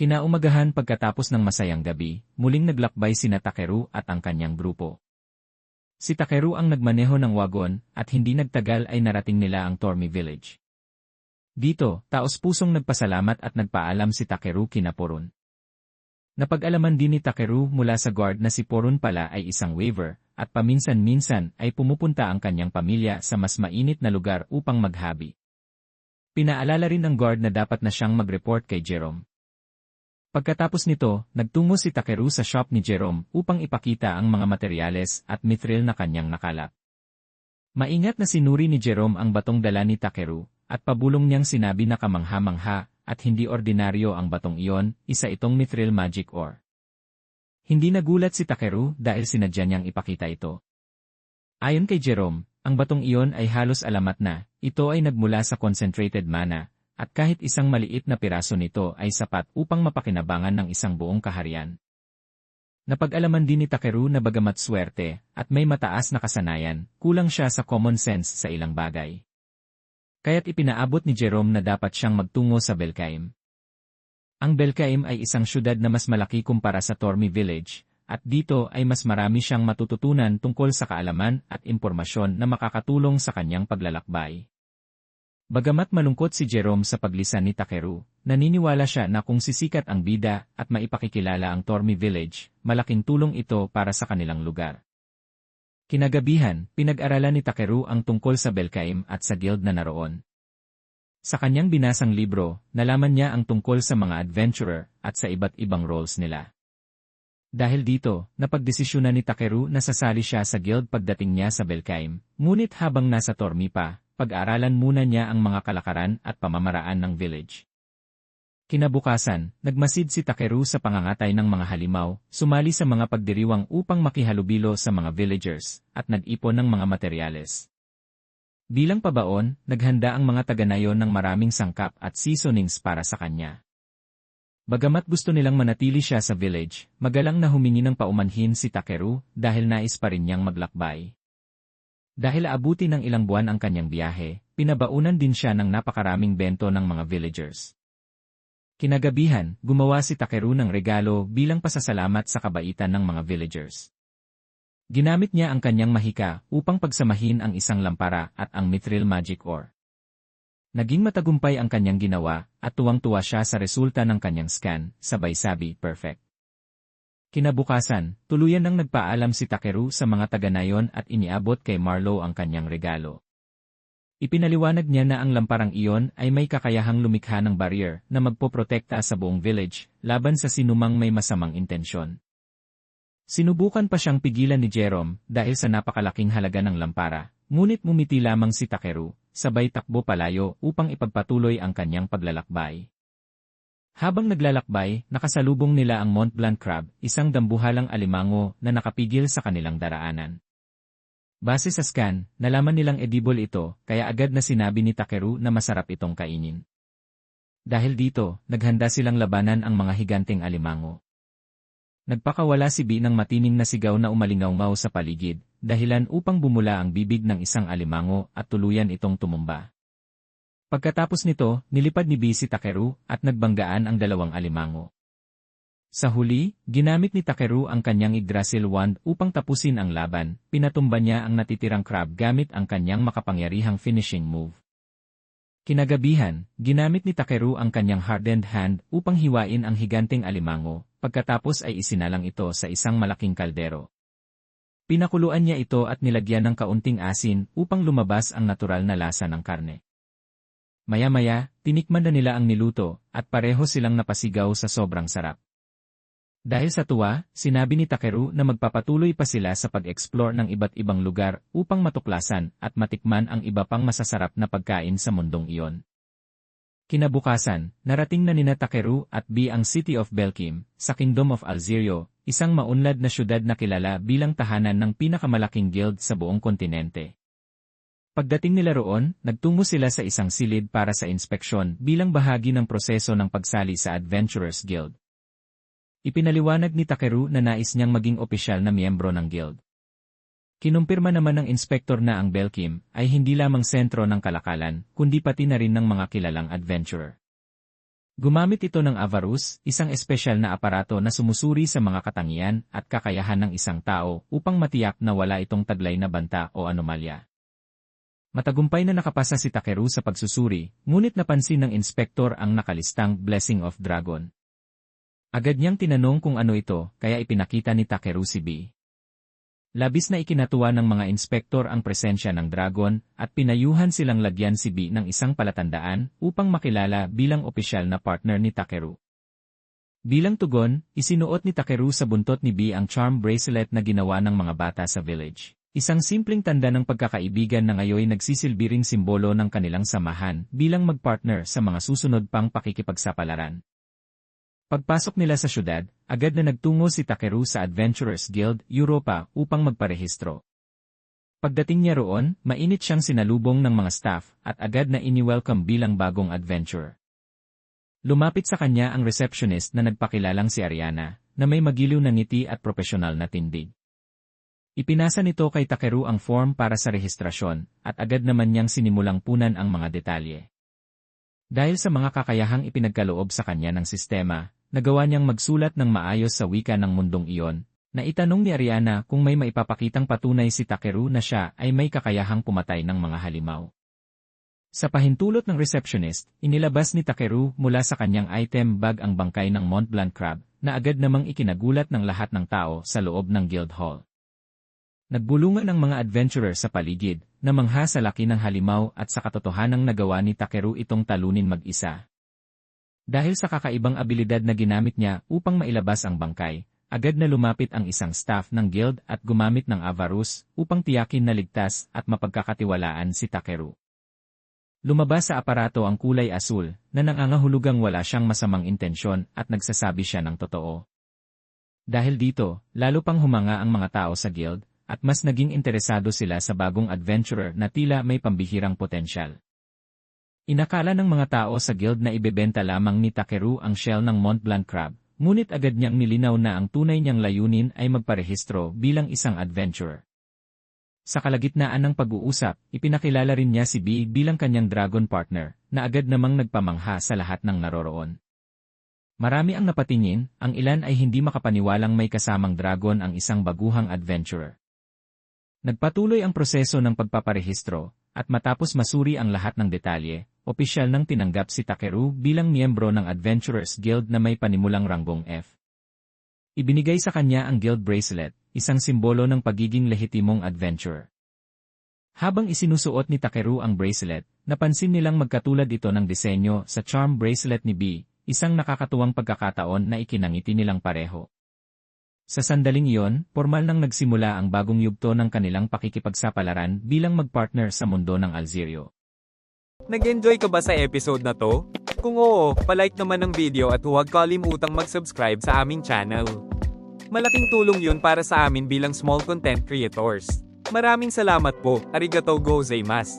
Kinaumagahan pagkatapos ng masayang gabi, muling naglakbay sina Takeru at ang kanyang grupo. Si Takeru ang nagmaneho ng wagon at hindi nagtagal ay narating nila ang Tormi Village. Dito, taos-pusong nagpasalamat at nagpaalam si Takeru kina Porun. Napag-alaman din ni Takeru mula sa guard na si Porun pala ay isang waiver, at paminsan-minsan ay pumupunta ang kanyang pamilya sa mas mainit na lugar upang maghabi. Pinaalala rin ng guard na dapat na siyang mag-report kay Jerome. Pagkatapos nito, nagtungo si Takeru sa shop ni Jerome upang ipakita ang mga materyales at mithril na kanyang nakalap. Maingat na sinuri ni Jerome ang batong dala ni Takeru, at pabulong niyang sinabi na kamangha-mangha at hindi ordinaryo ang batong iyon, isa itong mithril magic ore. Hindi nagulat si Takeru dahil sinadya niyang ipakita ito. Ayon kay Jerome, ang batong iyon ay halos alamat na, ito ay nagmula sa concentrated mana, at kahit isang maliit na piraso nito ay sapat upang mapakinabangan ng isang buong kaharian. Napag-alaman din ni Takeru na bagamat swerte at may mataas na kasanayan, kulang siya sa common sense sa ilang bagay. Kaya't ipinaabot ni Jerome na dapat siyang magtungo sa Belkaim. Ang Belkaim ay isang syudad na mas malaki kumpara sa Tormi Village, at dito ay mas marami siyang matututunan tungkol sa kaalaman at impormasyon na makakatulong sa kanyang paglalakbay. Bagamat malungkot si Jerome sa paglisan ni Takeru, naniniwala siya na kung sisikat ang bida at maipakikilala ang Tormi Village, malaking tulong ito para sa kanilang lugar. Kinagabihan, pinag-aralan ni Takeru ang tungkol sa Belkaim at sa guild na naroon. Sa kanyang binasang libro, nalaman niya ang tungkol sa mga adventurer at sa iba't ibang roles nila. Dahil dito, napagdesisyonan ni Takeru na sasali siya sa guild pagdating niya sa Belkaim, ngunit habang nasa Tormi pa, pag-aralan muna niya ang mga kalakaran at pamamaraan ng village. Kinabukasan, nagmasid si Takeru sa pangangatay ng mga halimaw, sumali sa mga pagdiriwang upang makihalubilo sa mga villagers, at nag-ipon ng mga materyales. Bilang pabaon, naghanda ang mga taga-nayon ng maraming sangkap at seasonings para sa kanya. Bagamat gusto nilang manatili siya sa village, magalang na humingi ng paumanhin si Takeru dahil nais pa rin niyang maglakbay. Dahil abuti ng ilang buwan ang kanyang biyahe, pinabaunan din siya ng napakaraming bento ng mga villagers. Kinagabihan, gumawa si Takeru ng regalo bilang pasasalamat sa kabaitan ng mga villagers. Ginamit niya ang kanyang mahika upang pagsamahin ang isang lampara at ang mithril magic ore. Naging matagumpay ang kanyang ginawa at tuwang-tuwa siya sa resulta ng kanyang scan, sabay sabi, perfect. Kinabukasan, tuluyan nang nagpaalam si Takeru sa mga taga-nayon at iniabot kay Marlow ang kanyang regalo. Ipinaliwanag niya na ang lamparang iyon ay may kakayahang lumikha ng barrier na magpoprotekta sa buong village laban sa sinumang may masamang intensyon. Sinubukan pa siyang pigilan ni Jerome dahil sa napakalaking halaga ng lampara, ngunit mumiti lamang si Takeru, sabay takbo palayo upang ipagpatuloy ang kanyang paglalakbay. Habang naglalakbay, nakasalubong nila ang Mont Blanc crab, isang dambuhalang alimango na nakapigil sa kanilang daraanan. Base sa scan, nalaman nilang edible ito, kaya agad na sinabi ni Takeru na masarap itong kainin. Dahil dito, naghanda silang labanan ang mga higanteng alimango. Nagpakawala si B ng matining na sigaw na umalingaw sa paligid, dahilan upang bumula ang bibig ng isang alimango at tuluyan itong tumumba. Pagkatapos nito, nilipad ni B si Takeru at nagbanggaan ang dalawang alimango. Sa huli, ginamit ni Takeru ang kanyang Yggdrasil wand upang tapusin ang laban, pinatumba niya ang natitirang crab gamit ang kanyang makapangyarihang finishing move. Kinagabihan, ginamit ni Takeru ang kanyang hardened hand upang hiwain ang higanteng alimango, pagkatapos ay isinalang ito sa isang malaking kaldero. Pinakuluan niya ito at nilagyan ng kaunting asin upang lumabas ang natural na lasa ng karne. Maya-maya, tinikman na nila ang niluto, at pareho silang napasigaw sa sobrang sarap. Dahil sa tuwa, sinabi ni Takeru na magpapatuloy pa sila sa pag-explore ng iba't ibang lugar upang matuklasan at matikman ang iba pang masasarap na pagkain sa mundong iyon. Kinabukasan, narating na nina Takeru at B ang City of Belkim, sa Kingdom of Alzirio, isang maunlad na syudad na kilala bilang tahanan ng pinakamalaking guild sa buong kontinente. Pagdating nila roon, nagtungo sila sa isang silid para sa inspeksyon bilang bahagi ng proseso ng pagsali sa Adventurers Guild. Ipinaliwanag ni Takeru na nais niyang maging opisyal na miyembro ng guild. Kinumpirma naman ng inspektor na ang Belkim ay hindi lamang sentro ng kalakalan, kundi pati na rin ng mga kilalang adventurer. Gumamit ito ng Avarus, isang espesyal na aparato na sumusuri sa mga katangian at kakayahan ng isang tao upang matiyak na wala itong taglay na banta o anomalya. Matagumpay na nakapasa si Takeru sa pagsusuri, ngunit napansin ng inspektor ang nakalistang Blessing of Dragon. Agad niyang tinanong kung ano ito, kaya ipinakita ni Takeru si B. Labis na ikinatuwa ng mga inspektor ang presensya ng dragon at pinayuhan silang lagyan si B ng isang palatandaan upang makilala bilang opisyal na partner ni Takeru. Bilang tugon, isinuot ni Takeru sa buntot ni B ang charm bracelet na ginawa ng mga bata sa village. Isang simpleng tanda ng pagkakaibigan na ngayon nagsisilbi ring simbolo ng kanilang samahan bilang magpartner sa mga susunod pang pakikipagsapalaran. Pagpasok nila sa syudad, agad na nagtungo si Takeru sa Adventurers Guild, Europa, upang magparehistro. Pagdating niya roon, mainit siyang sinalubong ng mga staff at agad na ini-welcome bilang bagong adventurer. Lumapit sa kanya ang receptionist na nagpakilalang si Ariana, na may magiliw na ngiti at profesional na tindig. Ipinasa nito kay Takeru ang form para sa rehistrasyon, at agad naman niyang sinimulang punan ang mga detalye. Dahil sa mga kakayahang ipinagkaloob sa kanya ng sistema, nagawa niyang magsulat ng maayos sa wika ng mundong iyon, na itanong ni Ariana kung may maipapakitang patunay si Takeru na siya ay may kakayahang pumatay ng mga halimaw. Sa pahintulot ng receptionist, inilabas ni Takeru mula sa kanyang item bag ang bangkay ng Mont Blanc crab, na agad namang ikinagulat ng lahat ng tao sa loob ng guild hall. Nagbulungan ang mga adventurer sa paligid, na mangha sa laki ng halimaw at sa katotohanang nagawa ni Takeru itong talunin mag-isa. Dahil sa kakaibang abilidad na ginamit niya upang mailabas ang bangkay, agad na lumapit ang isang staff ng guild at gumamit ng Avarus upang tiyakin na ligtas at mapagkakatiwalaan si Takeru. Lumabas sa aparato ang kulay asul na nangangahulugang wala siyang masamang intensyon at nagsasabi siya ng totoo. Dahil dito, lalo pang humanga ang mga tao sa guild at mas naging interesado sila sa bagong adventurer na tila may pambihirang potensyal. Inakala ng mga tao sa guild na ibebenta lamang ni Takeru ang shell ng Mont Blanc crab, ngunit agad niyang nilinaw na ang tunay niyang layunin ay magparehistro bilang isang adventurer. Sa kalagitnaan ng pag-uusap, ipinakilala rin niya si B bilang kanyang dragon partner, na agad namang nagpamangha sa lahat ng naroroon. Marami ang napatingin, ang ilan ay hindi makapaniwalang may kasamang dragon ang isang baguhang adventurer. Nagpatuloy ang proseso ng pagpaparehistro, at matapos masuri ang lahat ng detalye, opisyal nang tinanggap si Takeru bilang miyembro ng Adventurers Guild na may panimulang ranggong F. Ibinigay sa kanya ang Guild Bracelet, isang simbolo ng pagiging lehitimong adventurer. Habang isinusuot ni Takeru ang bracelet, napansin nilang magkatulad ito ng disenyo sa charm bracelet ni B, isang nakakatuwang pagkakataon na ikinangiti nilang pareho. Sa sandaling iyon, formal nang nagsimula ang bagong yugto ng kanilang pakikipagsapalaran bilang magpartner sa mundo ng Alzirio. Nag-enjoy ka ba sa episode na to? Kung oo, palike naman ng video at huwag kalimutang mag-subscribe sa aming channel. Malaking tulong yun para sa amin bilang small content creators. Maraming salamat po, arigatou gozaimasu.